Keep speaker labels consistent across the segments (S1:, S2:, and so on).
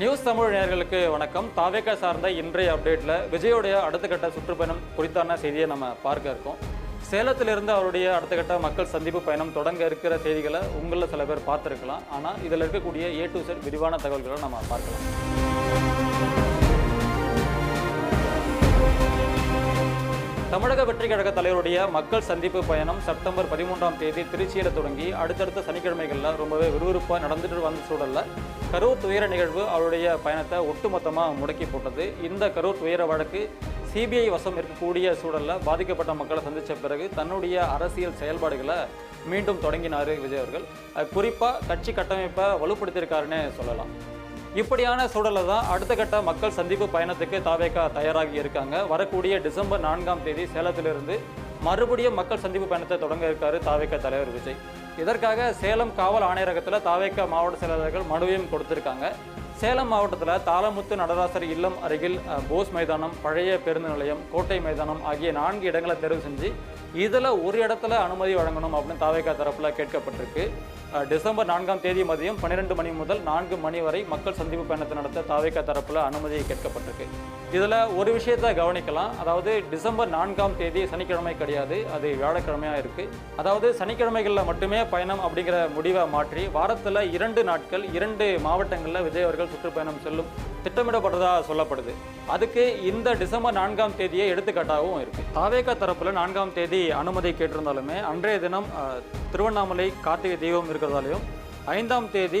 S1: News Tamil நேர்களுக்கு வணக்கம். தாவேக்கா சார்ந்த இன்றைய அப்டேட்டில் விஜயோடைய அடுத்த கட்ட சுற்றுப்பயணம் குறித்தான செய்தியை நம்ம பார்க்க இருக்கோம். சேலத்திலிருந்து அவருடைய அடுத்த கட்ட மக்கள் சந்திப்பு பயணம் தொடங்க இருக்கிற செய்திகளை உங்களில் சில பேர் பார்த்துருக்கலாம். ஆனால் இதில் இருக்கக்கூடிய ஏ டு செட் விரிவான தகவல்களை நம்ம பார்க்கலாம். தமிழக வெற்றி கழக தலைவருடைய மக்கள் சந்திப்பு பயணம் செப்டம்பர் பதிமூன்றாம் தேதி திருச்சியில் தொடங்கி அடுத்தடுத்த சனிக்கிழமைகளில் ரொம்பவே விறுவிறுப்பாக நடந்துட்டு வந்த சூழல்ல கரூர் துயர நிகழ்வு அவருடைய பயணத்தை ஒட்டுமொத்தமாக முடக்கி போட்டது. இந்த கரூர் துயர வழக்கு சிபிஐ வசம் இருக்கக்கூடிய சூழலில் பாதிக்கப்பட்ட மக்களை சந்தித்த பிறகு தன்னுடைய அரசியல் செயல்பாடுகளை மீண்டும் தொடங்கினார் விஜய் அவர்கள். குறிப்பாக கட்சி கட்டமைப்பை வலுப்படுத்தியிருக்காருன்னு சொல்லலாம். இப்படியான சூழலை தான் அடுத்த கட்ட மக்கள் சந்திப்பு பயணத்துக்கு தாவேக்கா தயாராகி இருக்காங்க. வரக்கூடிய டிசம்பர் நான்காம் தேதி சேலத்திலிருந்து மறுபடியும் மக்கள் சந்திப்பு பயணத்தை தொடங்க இருக்காரு தாவேக்கா தலைவர் விஜய். இதற்காக சேலம் காவல் ஆணையரகத்தில் தாவேக்கா மாவட்ட செயலாளர்கள் மனுவையும் கொடுத்திருக்காங்க. சேலம் மாவட்டத்தில் தாளமுத்து நடராசர் இல்லம் அருகில் போஸ் மைதானம் பழைய பேருந்து நிலையம் கோட்டை மைதானம் ஆகிய நான்கு இடங்களை தேர்வு செஞ்சு இதில் ஒரு இடத்துல அனுமதி வழங்கணும் அப்படின்னு தாவேக்கா தரப்பில் கேட்கப்பட்டிருக்கு. டிசம்பர் நான்காம் தேதி மதியம் பன்னிரெண்டு மணி முதல் நான்கு மணி வரை மக்கள் சந்திப்பு பயணத்தை நடத்த தாவேக்கா தரப்பில் அனுமதி கேட்கப்பட்டிருக்கு. இதில் ஒரு விஷயத்தை கவனிக்கலாம். அதாவது டிசம்பர் நான்காம் தேதி சனிக்கிழமை கிடையாது. அது வியாழக்கிழமையாக இருக்குது அதாவது சனிக்கிழமைகளில் மட்டுமே பயணம் அப்படிங்கிற முடிவை மாற்றி வாரத்தில் இரண்டு நாட்கள் இரண்டு மாவட்டங்களில் விஜய் அவர்கள் சுற்றுப்பயணம் செல்லும் திட்டமிடப்பட்டதாக சொல்லப்படுது. அதுக்கு இந்த டிசம்பர் நான்காம் தேதியை எடுத்துக்காட்டாகவும் இருக்குது தாவேக்கா தரப்பில் நான்காம் தேதி அனுமதி கேட்டிருந்தாலுமே அன்றைய தினம் திருவண்ணாமலை கார்த்திகை தீபம் இருக்கிறதாலையும் ஐந்தாம் தேதி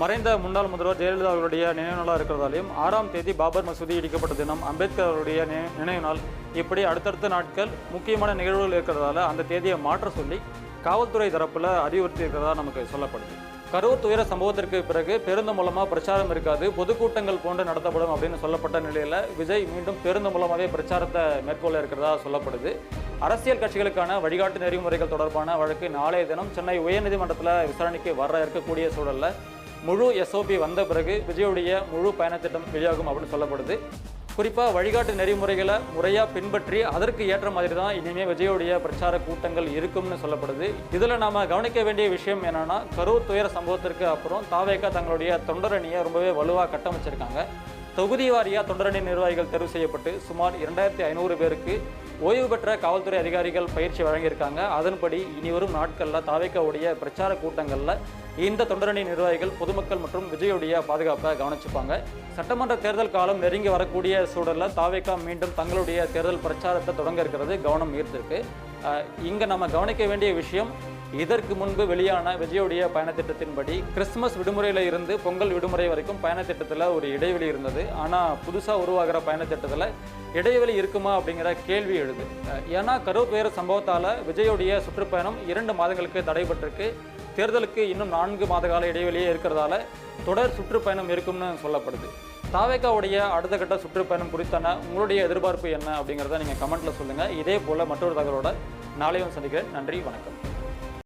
S1: மறைந்த முன்னாள் முதல்வர் ஜெயலலிதா அவருடைய நினைவு நாளாக இருக்கிறதாலையும் ஆறாம் தேதி பாபர் மசூதி இடிக்கப்பட்ட தினம் அம்பேத்கர் அவருடைய நினைவு நாள். இப்படி அடுத்தடுத்த நாட்கள் முக்கியமான நிகழ்வுகள் இருக்கிறதால அந்த தேதியை மாற்ற சொல்லி காவல்துறை தரப்பில் அறிவுறுத்தி இருக்கிறதா நமக்கு சொல்லப்படுது. கரூர் துயர சம்பவத்திற்கு பிறகு பேருந்து மூலமாக பிரச்சாரம் இருக்காது. பொதுக்கூட்டங்கள் போன்று நடத்தப்படும் அப்படின்னு சொல்லப்பட்ட நிலையில் விஜய் மீண்டும் பேருந்து மூலமாகவே பிரச்சாரத்தை மேற்கொள்ள இருக்கிறதா சொல்லப்படுது. அரசியல் கட்சிகளுக்கான வழிகாட்டு நெறிமுறைகள் தொடர்பான வழக்கு நாளைய தினம் சென்னை உயர்நீதிமன்றத்தில் விசாரணைக்கு வர இருக்கக்கூடிய சூழலில் முழு எஸ்ஓபி வந்த பிறகு விஜயுடைய முழு பயணத்திட்டம் வெளியாகும் அப்படின்னு சொல்லப்படுது. குறிப்பாக வழிகாட்டு நெறிமுறைகளை முறையாக பின்பற்றி அதற்கு ஏற்ற மாதிரி தான் இனிமேல் விஜயோடைய பிரச்சார கூட்டங்கள் இருக்கும்னு சொல்லப்படுது. இதில் நாம் கவனிக்க வேண்டிய விஷயம் என்னென்னா கரூர் துயர சம்பவத்திற்கு அப்புறம் தாவேக்கா தங்களுடைய தொண்டரணியை ரொம்பவே வலுவாக கட்டமைச்சிருக்காங்க. தொகுதி வாரியாக தொண்டரணி நிர்வாகிகள் தேர்வு செய்யப்பட்டு சுமார் இரண்டாயிரத்தி ஐநூறு பேருக்கு ஓய்வு பெற்ற காவல்துறை அதிகாரிகள் பயிற்சி வழங்கியிருக்காங்க. அதன்படி இனி வரும் நாட்களில் தாவேக்காவுடைய பிரச்சார கூட்டங்களில் இந்த தொண்டரணி நிர்வாகிகள் பொதுமக்கள் மற்றும் விஜயுடைய பாதுகாப்பை கவனிச்சுப்பாங்க. சட்டமன்ற தேர்தல் காலம் நெருங்கி வரக்கூடிய சூழலில் தாவேக்கா மீண்டும் தங்களுடைய தேர்தல் பிரச்சாரத்தை தொடங்க இருக்கிறது கவனம் ஈர்த்திருக்கு. இங்கே நம்ம கவனிக்க வேண்டிய விஷயம் இதற்கு முன்பு வெளியான விஜயோடைய பயணத்திட்டத்தின்படி கிறிஸ்துமஸ் விடுமுறையில் இருந்து பொங்கல் விடுமுறை வரைக்கும் பயணத்திட்டத்தில் ஒரு இடைவெளி இருந்தது. ஆனால் புதுசாக உருவாகிற பயணத்திட்டத்தில் இடைவெளி இருக்குமா அப்படிங்கிற கேள்வி எழுது. ஏன்னா கரூர் பேர சம்பவத்தால் விஜயோடைய சுற்றுப்பயணம் இரண்டு மாதங்களுக்கு தடைபட்டிருக்கு. தேர்தலுக்கு இன்னும் நான்கு மாத கால இடைவெளியே இருக்கிறதால தொடர் சுற்றுப்பயணம் இருக்கும்னு சொல்லப்படுது. தாவேக்காவுடைய அடுத்த கட்ட சுற்றுப்பயணம் குறித்தான உங்களுடைய எதிர்பார்ப்பு என்ன அப்படிங்கிறத நீங்கள் கமெண்ட்டில் சொல்லுங்கள் இதே போல் மற்றொரு தகவலோட நாளையும் சந்திக்கிறேன். நன்றி வணக்கம்.